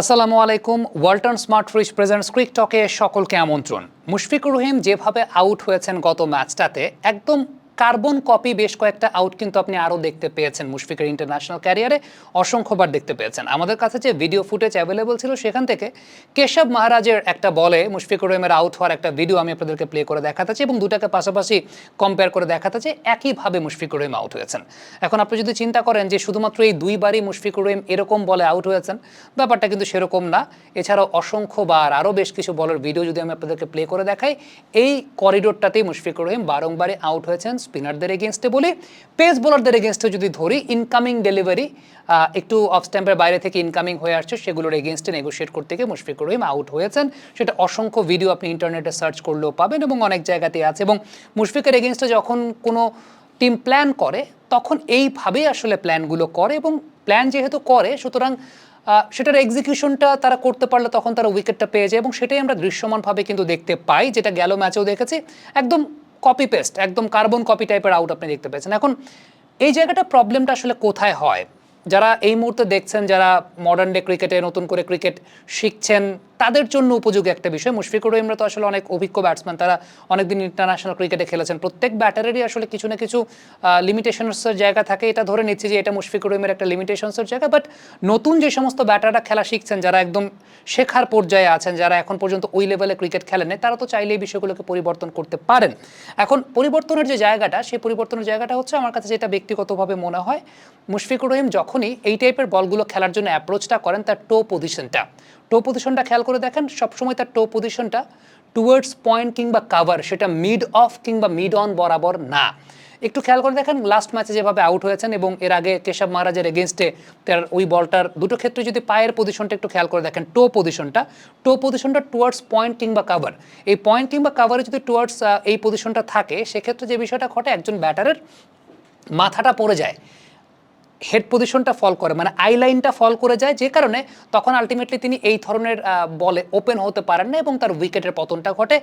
আসসালামু আলাইকুম। Walton smart fridge presents cric টকে সকলকে আমন্ত্রণ। মুশফিকুর রহিম যেভাবে আউট হয়েছেন গত ম্যাচটাতে একদম কার্বন কপি বেশ কয়েকটা আউট কিন্তু আপনি আরও দেখতে পেয়েছেন মুশফিকের ইন্টারন্যাশনাল ক্যারিয়ারে অসংখ্যবার দেখতে পেয়েছেন। আমাদের কাছে যে ভিডিও ফুটেজ অ্যাভেলেবল ছিল সেখান থেকে কেশব মহারাজের একটা বলে মুশফিকুর রহিমের আউট হওয়ার একটা ভিডিও আমি আপনাদেরকে প্লে করে দেখাতেছি এবং দুটাকে পাশাপাশি কম্পেয়ার করে দেখাতেছি একইভাবে মুশফিকুর রহিম আউট হয়েছেন। এখন আপনি যদি চিন্তা করেন যে শুধুমাত্র এই দুইবারই মুশফিকুর রহিম এরকম বলে আউট হয়েছেন, ব্যাপারটা কিন্তু সেরকম না। এছাড়াও অসংখ্যবার আরও বেশ কিছু বলের ভিডিও যদি আমি আপনাদেরকে প্লে করে দেখাই, এই করিডোরটাতেই মুশফিকুর রহিম বারংবারই আউট হয়েছেন। স্পিনারদের এগেনস্টে বলি পেস বোলারদের এগেনস্টে যদি ধরি ইনকামিং ডেলিভারি একটু অফ স্ট্যাম্পের বাইরে থেকে ইনকামিং হয়ে আসছে, সেগুলোর এগেনস্টে নেগোশিয়েট করতে গিয়ে মুশফিকুর রহিম আউট হয়েছেন। সেটা অসংখ্য ভিডিও আপনি ইন্টারনেটে সার্চ করলেও পাবেন এবং অনেক জায়গাতেই আছে এবং মুশফিকের এগেনস্টে যখন কোনো টিম প্ল্যান করে, তখন এইভাবেই আসলে প্ল্যানগুলো করে এবং প্ল্যান যেহেতু করে, সুতরাং সেটার এক্সিকিউশনটা তারা করতে পারলে তখন তারা উইকেটটা পেয়ে যায় এবং সেটাই আমরা দৃশ্যমানভাবে কিন্তু দেখতে পাই, যেটা গেল ম্যাচেও দেখেছি। একদম কপি পেস্ট একদম কার্বন কপি টাইপের আউট আপনি দেখতে পেয়েছেন। এখন, এই জায়গাটা প্রবলেমটা আসলে কোথায় হয়? যারা এই মুহূর্তে দেখছেন, যারা মডার্ন ডে ক্রিকেটে নতুন করে ক্রিকেট শিখছেন তাদের জন্য উপযোগী একটা বিষয়। মুশফিকুর রহিমরা তো আসলে অনেক অভিজ্ঞ ব্যাটসম্যান তারা অনেকদিন ইন্টারন্যাশনাল ক্রিকেটে খেলেছেন। প্রত্যেক ব্যাটারেরই আসলে কিছু না কিছু লিমিটেশনসের জায়গা থাকে। এটা ধরে নিচ্ছি যে এটা মুশফিকুর রহিমের একটা লিমিটেশনসের জায়গা। বাট নতুন যে সমস্ত ব্যাটাররা খেলা শিখছেন, যারা একদম শেখার পর্যায়ে আছেন, যারা এখন পর্যন্ত ওই লেভেলে ক্রিকেট খেলেন তারা তো চাইলে এই বিষয়গুলোকে পরিবর্তন করতে পারেন। এখন পরিবর্তনের যে জায়গাটা, সেই পরিবর্তনের জায়গাটা হচ্ছে আমার কাছে যেটা ব্যক্তিগতভাবে মনে হয়, মুশফিকুর রহিম যখনই এই টাইপের বলগুলো খেলার জন্য অ্যাপ্রোচটা করেন, তার টো পজিশনটা টো পজিশনটা খেয়াল করে দেখেন, সবসময় তার টো পজিশনটা টুয়ার্ডস পয়েন্ট কিংবা কাভার সেটা মিড অফ কিংবা মিড অন বরাবর না। একটু খেয়াল করে দেখেন লাস্ট ম্যাচে যেভাবে আউট হয়েছেন এবং এর আগে কেশব মহারাজের এগেনস্টে তার ওই বলটার দুটো ক্ষেত্রে যদি পায়ের পজিশনটা একটু খেয়াল করে দেখেন টো পজিশনটা টো পজিশনটা টুয়ার্ডস পয়েন্ট কিংবা কাভার এই পয়েন্ট কিংবা কাভারে যদি টুয়ার্ডস এই পজিশনটা থাকে, সেক্ষেত্রে যে বিষয়টা ঘটে, একজন ব্যাটারের মাথাটা পড়ে যায়। হেড পজিশনটা ফল করে মানে আই লাইনটা ফল করে যায়, যে কারণে তখন আলটিমেটলি তিনি এই ধরনের বলে ওপেন হতে পারেন না এবং তার উইকেটের পতনটা ঘটে।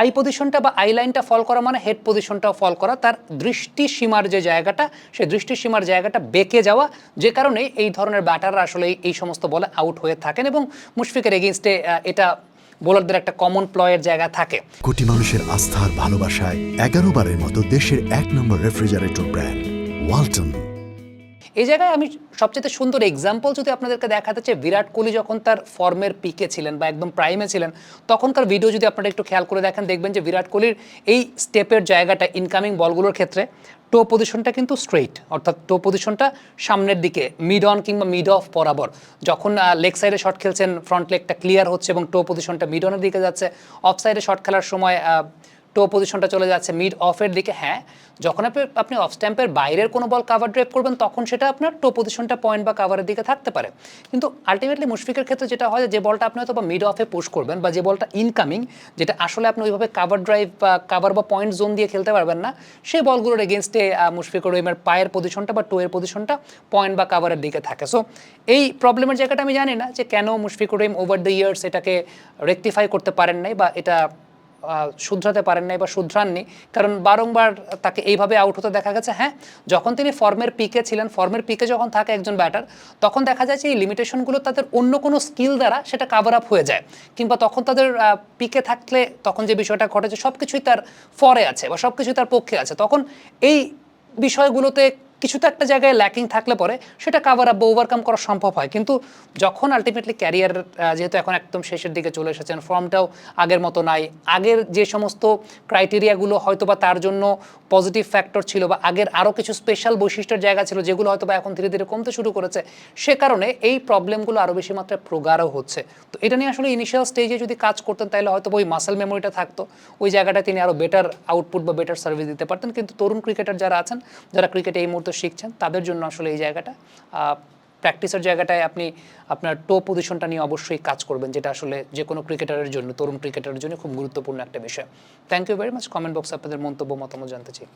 আই পজিশনটা বা আই লাইনটা ফল করা মানে হেড পজিশনটাও ফল করা, তার দৃষ্টি সীমার যে জায়গাটা সেই দৃষ্টি সীমার জায়গাটা বেঁকে যাওয়া, যে কারণে এই ধরনের ব্যাটাররা আসলে এই- সমস্ত বলে আউট হয়ে থাকেন এবং মুশফিকের এগেনস্টে এটা বোলারদের একটা কমন প্লয়ের জায়গা থাকে। কোটি মানুষের আস্থার ভালোবাসায় এগারো বারের মতো দেশের এক নম্বর রেফ্রিজারেটর ব্র্যান্ড ওয়ালটন এই জায়গায় আমি সবচেয়ে সুন্দর এক্সাম্পল যদি আপনাদেরকে দেখাতে চাই, বিরাট কোহলি যখন তার ফর্মের পিকে ছিলেন বা একদম প্রাইমে ছিলেন, তখনকার ভিডিও যদি আপনারা একটু খেয়াল করে দেখেন, দেখবেন যে বিরাট কোহলির এই স্টেপের জায়গাটা ইনকামিং বলগুলোর ক্ষেত্রে টো পজিশনটা কিন্তু স্ট্রেইট অর্থাৎ টো পজিশনটা সামনের দিকে মিড অন কিংবা মিড অফ বরাবর। যখন লেগ সাইডে শট খেলছেন ফ্রন্ট লেগটা ক্লিয়ার হচ্ছে এবং টো পজিশনটা মিড অনের দিকে যাচ্ছে অফ সাইডে শট খেলার সময় টো পজিশনটা চলে যাচ্ছে মিড অফের দিকে হ্যাঁ যখন আপনি অফ স্ট্যাম্পের বাইরের কোনো বল কাভার ড্রাইভ করবেন, তখন সেটা আপনার টো পজিশনটা পয়েন্ট বা কাভারের দিকে থাকতে পারে। কিন্তু আলটিমেটলি মুশফিকের ক্ষেত্রে যেটা হয় যে বলটা আপনি হয়তো বা মিড অফে পুশ করবেন বা যে বলটা ইনকামিং যেটা আসলে আপনি ওইভাবে কাভার ড্রাইভ বা কাভার বা পয়েন্ট জোন দিয়ে খেলতে পারবেন না, সেই বলগুলোর এগেনস্টে মুশফিকুর রহিমের পায়ের পজিশনটা বা টোয়ের পজিশনটা পয়েন্ট বা কাভারের দিকে থাকে। সো এই প্রবলেমের জায়গাটা আমি জানি না যে কেন Mushfiqur Rahim over the years এটাকে রেকটিফাই করতে পারেন নাই বা এটা শুধরাতে পারেন নাই বা শুধরাননি, কারণ বারংবার তাকে এইভাবে আউট হতে দেখা গেছে। হ্যাঁ যখন তিনি ফর্মের পিকে ছিলেন, ফর্মের পিকে যখন থাকে একজন ব্যাটার তখন দেখা যায় যে এই লিমিটেশনগুলো তাদের অন্য কোনো স্কিল দ্বারা সেটা কাভার আপ হয়ে যায়। কিংবা তখন তাদের পিকে থাকলে তখন যে বিষয়টা ঘটেছে সব কিছুই তার ফরে আছে বা সব কিছুই তার পক্ষে আছে। তখন এই বিষয়গুলোতে কিছু তো একটা জায়গায় ল্যাকিং থাকলে পরে সেটা কাভার আপ বা ওভারকাম করা সম্ভব হয়। কিন্তু যখন আলটিমেটলি ক্যারিয়ার যেহেতু এখন একদম শেষের দিকে চলে এসেছেন ফর্মটাও আগের মতো নাই, আগের যে সমস্ত ক্রাইটেরিয়াগুলো হয়তো বা তার জন্য পজিটিভ ফ্যাক্টর ছিল বা আগের আরও কিছু স্পেশাল বৈশিষ্ট্যের জায়গা ছিল যেগুলো হয়তো বা এখন ধীরে ধীরে কমতে শুরু করেছে, সে কারণে এই প্রবলেমগুলো আরও বেশি মাত্রায় প্রগাঢ় হচ্ছে। তো এটা নিয়ে আসলে ইনিশিয়াল স্টেজে যদি কাজ করতেন, তাহলে হয়তো ওই মাসেল মেমোরিটা থাকতো। ওই জায়গাটা তিনি আরও বেটার আউটপুট বা বেটার সার্ভিস দিতে পারতেন। কিন্তু তরুণ ক্রিকেটার যারা আছেন, যারা ক্রিকেটে এই মুহূর্তে শিখছেন, তাদের জন্য আসলে এই জায়গাটা। প্র্যাকটিসের জায়গাটায় আপনি আপনার টো পজিশনটা নিয়ে অবশ্যই কাজ করবেন, যেটা আসলে যে কোনো ক্রিকেটারের জন্য, তরুণ ক্রিকেটারের জন্য খুব গুরুত্বপূর্ণ একটা বিষয়। Thank you very much comment বক্সে আপনাদের মন্তব্য, মতামত জানতে চাই।